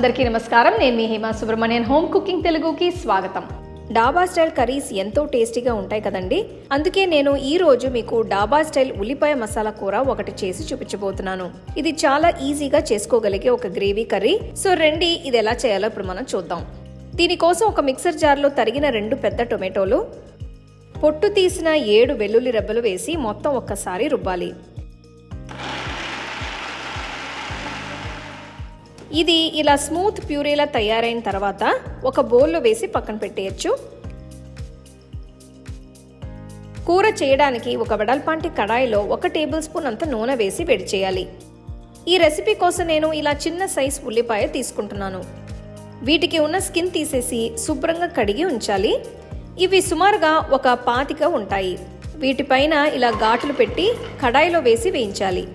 అందరికీ నమస్కారం. నేను మీ హేమా సుబ్రహ్మణ్యన్. హోమ్ కుకింగ్ తెలుగుకి స్వాగతం. డాబా స్టైల్ కర్రీస్ ఎంతో టేస్టీగా ఉంటాయి కదండి? అందుకే నేను ఈ రోజు మీకు డాబా స్టైల్ ఉల్లిపాయ మసాలా కూర ఒకటి చేసి చూపించబోతున్నాను. ఇది చాలా ఈజీగా చేసుకోగలిగే ఒక గ్రేవీ కర్రీ. సో రండి ఇది ఎలా చేయాలో ఇప్పుడు మనం చూద్దాం. దీనికోసం ఒక మిక్సర్ జార్లో తరిగిన రెండు పెద్ద టొమాటోలు. పొట్టు తీసిన ఏడు వెల్లుల్లి రెబ్బలు వేసి మొత్తం ఒక్కసారి రుబ్బాలి. ఇది ఇలా స్మూత్ ప్యూరీలా తయారైన తర్వాత ఒక బౌల్లో వేసి పక్కన పెట్టేయచ్చు. కూర చేయడానికి ఒక వెడల్పాంటి కడాయిలో ఒక టేబుల్ స్పూన్ అంత నూనె వేసి వేడి చేయాలి. ఈ రెసిపీ కోసం నేను ఇలా చిన్న సైజ్ ఉల్లిపాయ తీసుకుంటున్నాను. వీటికి ఉన్న స్కిన్ తీసేసి శుభ్రంగా కడిగి ఉంచాలి. ఇవి సుమారుగా ఒక పాతిక ఉంటాయి. వీటిపైన ఇలా ఘాట్లు పెట్టి కడాయిలో వేసి వేయించాలి.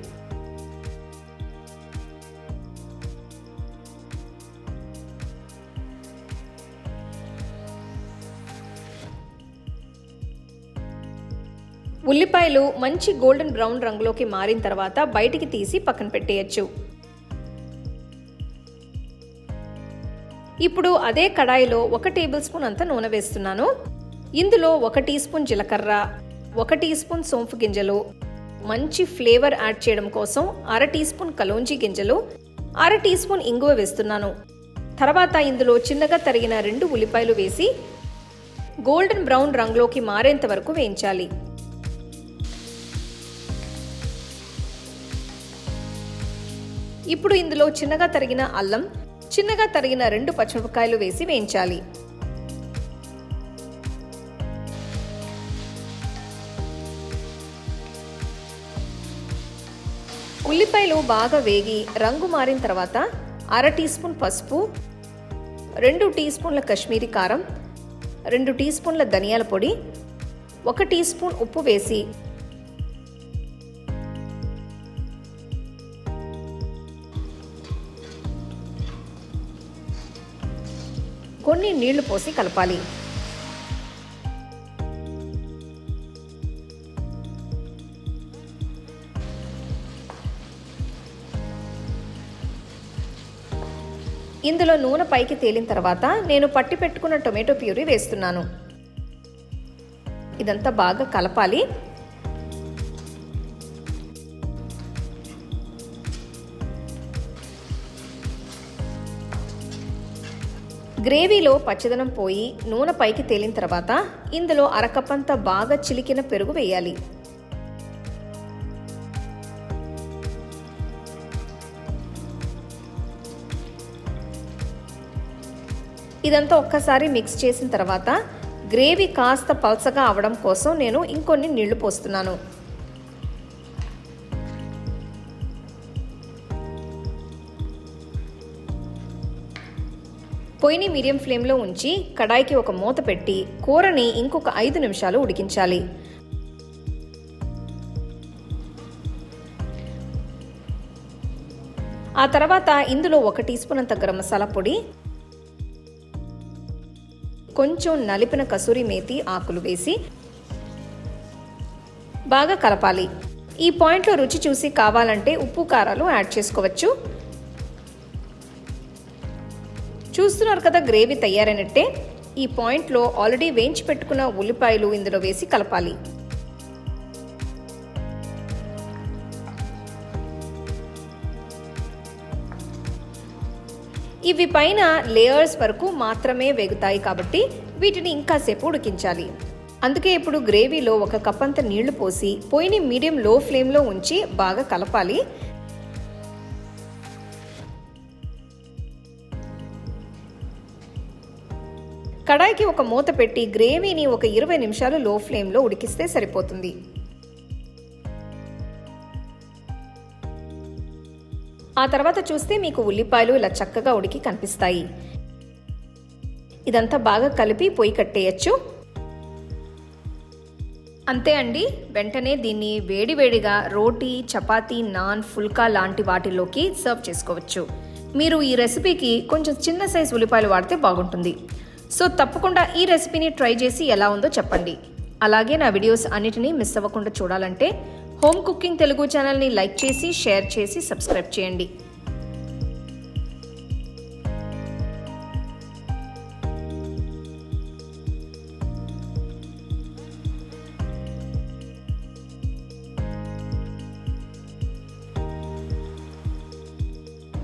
ఉల్లిపాయలు మంచి గోల్డెన్ బ్రౌన్ రంగులోకి మారిన తర్వాత బయటికి తీసి పక్కన పెట్టేయచ్చు. ఇప్పుడు అదే కడాయిలో ఒక టేబుల్ స్పూన్ అంత నూనె వేస్తున్నాను. ఇందులో ఒక టీ స్పూన్ జీలకర్ర ఒక టీ స్పూన్ సోంపు గింజలు మంచి ఫ్లేవర్ యాడ్ చేయడం కోసం అర టీ స్పూన్ కలోంజీ గింజలు అర టీ స్పూన్ ఇంగువ వేస్తున్నాను. తర్వాత ఇందులో చిన్నగా తరిగిన రెండు ఉల్లిపాయలు వేసి గోల్డెన్ బ్రౌన్ రంగులోకి మారేంత వరకు వేయించాలి. ఇప్పుడు ఇందులో చిన్నగా తరిగిన అల్లం చిన్నగా తరిగిన రెండు పచ్చిమిరపకాయలు వేసి వేయించాలి. ఉల్లిపాయలు బాగా వేగి రంగు మారిన తర్వాత అర టీ స్పూన్ పసుపు రెండు టీ స్పూన్ల కశ్మీరీ కారం రెండు టీ స్పూన్ల ధనియాల పొడి ఒక టీ స్పూన్ ఉప్పు వేసి కొన్ని నీళ్ళు పోసి కలపాలి. ఇందులో నూనె పైకి తేలిన తర్వాత నేను పట్టి పెట్టుకున్న టొమాటో ప్యూరీ వేస్తున్నాను. ఇదంతా బాగా కలపాలి. గ్రేవీలో పచ్చదనం పోయి నూనె పైకి తేలిన తర్వాత ఇందులో అరకప్పంత బాగా చిలికిన పెరుగు వేయాలి. ఇదంతా ఒక్కసారి మిక్స్ చేసిన తర్వాత గ్రేవీ కాస్త పల్సగా అవడం కోసం నేను ఇంకొన్ని నీళ్ళు పోస్తున్నాను. పొయ్యిని మీడియం ఫ్లేమ్లో ఉంచి కడాయికి ఒక మూత పెట్టి కూరని ఇంకొక ఐదు నిమిషాలు ఉడికించాలి. ఆ తర్వాత ఇందులో ఒక టీ స్పూన్ అంత గరం మసాలా పొడి కొంచెం నలిపిన కసూరి మేతి ఆకులు వేసి బాగా కలపాలి. ఈ పాయింట్లో రుచి చూసి కావాలంటే ఉప్పు కారాలు యాడ్ చేసుకోవచ్చు. చూస్తున్నారు కదా గ్రేవీ తయారైనట్టే. ఈ పాయింట్లో ఆల్రెడీ వేయించి పెట్టుకున్న ఉల్లిపాయలు ఇందులో వేసి కలపాలి. ఇవి పైన లేయర్స్ వరకు మాత్రమే వేగుతాయి కాబట్టి వీటిని ఇంకాసేపు ఉడికించాలి. అందుకే ఇప్పుడు గ్రేవీలో ఒక కప్పంత నీళ్ళు పోసి పొయ్యిని మీడియం లో ఫ్లేమ్లో ఉంచి బాగా కలపాలి. కడాయికి ఒక మూత పెట్టి గ్రేవీని ఒక ఇరవై నిమిషాలు లో ఫ్లేమ్లో ఉడికిస్తే సరిపోతుంది. ఆ తర్వాత చూస్తే మీకు ఉల్లిపాయలు ఇలా చక్కగా ఉడికి కనిపిస్తాయి. ఇదంతా బాగా కలిపి పొయ్యి కట్టేయచ్చు. అంతే అండి. వెంటనే దీన్ని వేడివేడిగా రోటీ చపాతీ నాన్ ఫుల్కా లాంటి వాటిలోకి సర్వ్ చేసుకోవచ్చు. మీరు ఈ రెసిపీకి కొంచెం చిన్న సైజ్ ఉల్లిపాయలు వాడితే బాగుంటుంది. సో తప్పకుండా ఈ రెసిపీని ట్రై చేసి ఎలా ఉందో చెప్పండి. అలాగే నా వీడియోస్ అన్నిటినీ మిస్ అవ్వకుండా చూడాలంటే హోమ్ కుకింగ్ తెలుగు ఛానల్ని లైక్ చేసి షేర్ చేసి సబ్స్క్రైబ్ చేయండి.